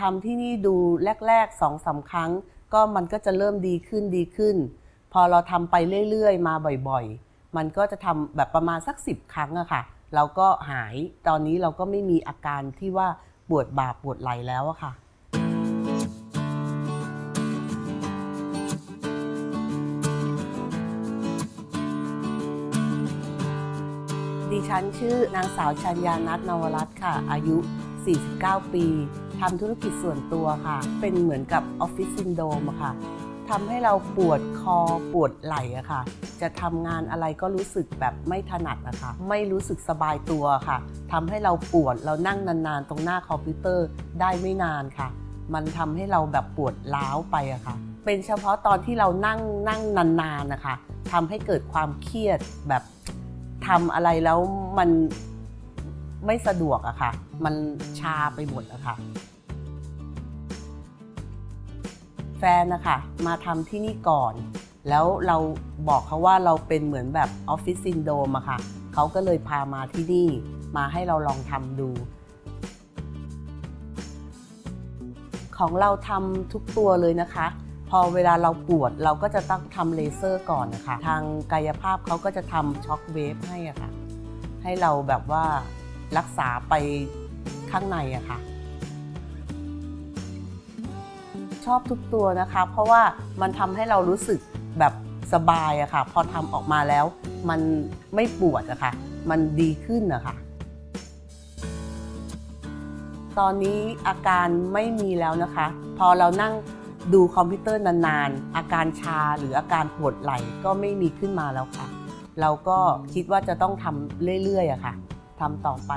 ทำที่นี่ดูแรกๆสองสามครั้ง ก็มันก็จะเริ่มดีขึ้นดีขึ้น พอเราทำไปเรื่อยๆ มาบ่อยๆ มันก็จะทำแบบประมาณสักสิบครั้งอะค่ะเราก็หายตอนนี้เราก็ไม่มีอาการที่ว่าปวดบ่าปวดไหล่แล้วอะค่ะดิฉันชื่อนางสาวชัญญานัทนวรัตน์ค่ะ อายุ 49 ปี ทำธุรกิจส่วนตัวค่ะ เป็นเหมือนกับออฟฟิศซินโดมอะค่ะทำให้เราปวดคอปวดไหล่อะค่ะ จะทำงานอะไรก็รู้สึกแบบไม่ถนัดอะค่ะไม่รู้สึกสบายตัวค่ะทำให้เราปวดเรานั่งนานๆ ตรงหน้าคอมพิวเตอร์ได้ไม่นานค่ะ มันทำให้เราแบบปวดล้าวไปอะค่ะ เป็นเฉพาะตอนที่เรานั่งนั่งนานๆนะคะทำให้เกิดความเครียดแบบทำอะไรแล้วมัน ไม่สะดวกอะค่ะ มันชาไปหมดอะค่ะ แฟนนะคะมาทำที่นี่ก่อน แล้วเราบอกเขาว่าเราเป็นเหมือนแบบออฟฟิศซินโดมอะค่ะ เขาก็เลยพามาที่นี่ มาให้เราลองทำดู ของเราทำทุกตัวเลยนะคะพอเวลาเราปวดเราก็จะต้องทำเลเซอร์ก่อนนะคะ ทางกายภาพเขาก็จะทำช็อคเวฟให้อะค่ะ ให้เราแบบว่า รักษาไปข้างในอะค่ะ ชอบทุกตัวนะคะ เพราะว่ามันทำให้เรารู้สึกแบบสบายอะค่ะ พอทำออกมาแล้วมันไม่ปวดอะค่ะ มันดีขึ้นอะค่ะ ตอนนี้อาการไม่มีแล้วนะคะ พอเรานั่งดูคอมพิวเตอร์นานๆ อาการชาหรืออาการปวดไหล่ก็ไม่มีขึ้นมาแล้วค่ะ เราก็คิดว่าจะต้องทำเรื่อยๆอะค่ะ ทำต่อไป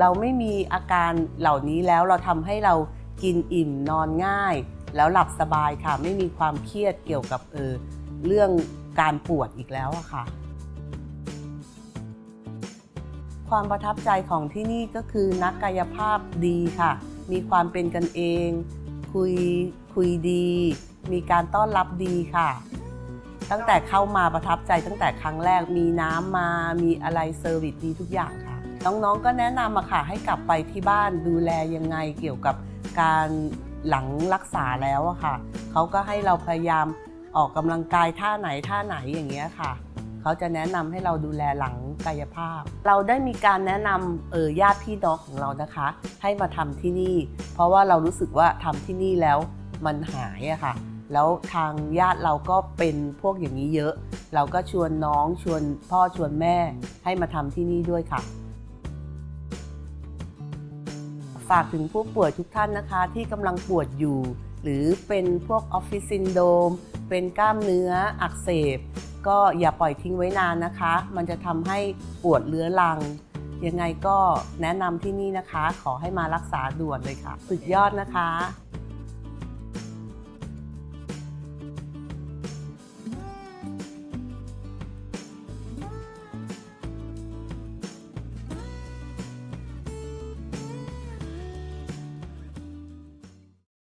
เราไม่มีอาการเหล่านี้แล้วเราทำให้เรากินอิ่มนอนง่าย แล้วหลับสบายค่ะ ไม่มีความเครียดเกี่ยวกับเออเรื่องการปวดอีกแล้วอะค่ะ ความประทับใจของที่นี่ก็คือนักกายภาพดีค่ะ มีความเป็นกันเอง คุยคุยดี มีการต้อนรับดีค่ะ ตั้งแต่เข้ามาประทับใจตั้งแต่ครั้งแรกมีน้ำมามีอะไรเซอร์วิสดีทุกอย่างค่ะ น้องๆก็แนะนำอะค่ะให้กลับไปที่บ้านดูแลยังไงเกี่ยวกับการหลังรักษาแล้วอะค่ะเขาก็ให้เราพยายามออกกำลังกายท่าไหนท่าไหนอย่างเงี้ยค่ะเขาจะแนะนำให้เราดูแลหลังกายภาพ เราได้มีการแนะนำเออญาติพี่น้องของเรานะคะ ให้มาทำที่นี่ เพราะว่าเรารู้สึกว่าทำที่นี่แล้วมันหายอะค่ะ แล้วทางญาติเราก็เป็นพวกอย่างนี้เยอะ เราก็ชวนน้องชวนพ่อชวนแม่ให้มาทำที่นี่ด้วยค่ะ ฝากถึงผู้ป่วยทุกท่านนะคะที่กำลังปวดอยู่ หรือเป็นพวกออฟฟิศซินโดมเป็นกล้ามเนื้ออักเสบ ก็อย่าปล่อยทิ้งไว้นานนะคะ มันจะทำให้ปวดเรื้อรัง ยังไงก็แนะนำที่นี่นะคะ ขอให้มารักษาด่วนเลยค่ะ สุดยอดนะคะ